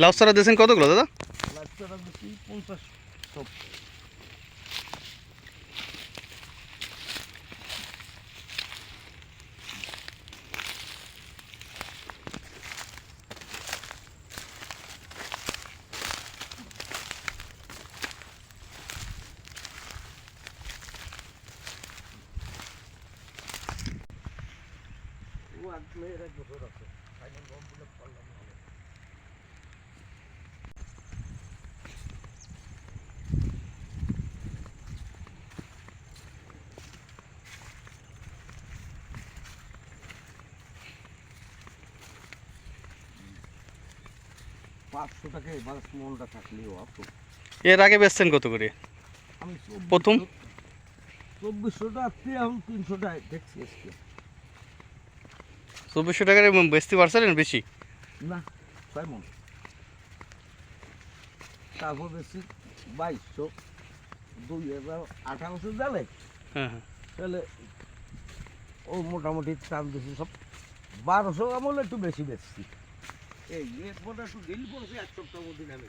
লাউ চারা দিয়েছেন কতগুলো দাদা? পঞ্চাশ এক বছর আছে। ফাইনাল কমপ্লিট করলাম পাঁচশো টাকা এবার স্মলটা থাকলেও এর আগে বেচছেন কত করে? আমি প্রথম? চব্বিশশো টাকা এখন তিনশো টাকা দেখছি আজকে। চব্বিশশো টাকার বেচতে পারছিলেন বেশি? না ছয় মন। তারপর বেশি বাইশশো। দুই হাজার আঠারোশো হ্যাঁ হ্যাঁ। তাহলে ও মোটামুটি টান দিছি সব। বারোশো আমলে একটু বেশি বেচছি। এই এক একটু ডেলি পড়েছে এক সপ্তাহ মধ্যে নামে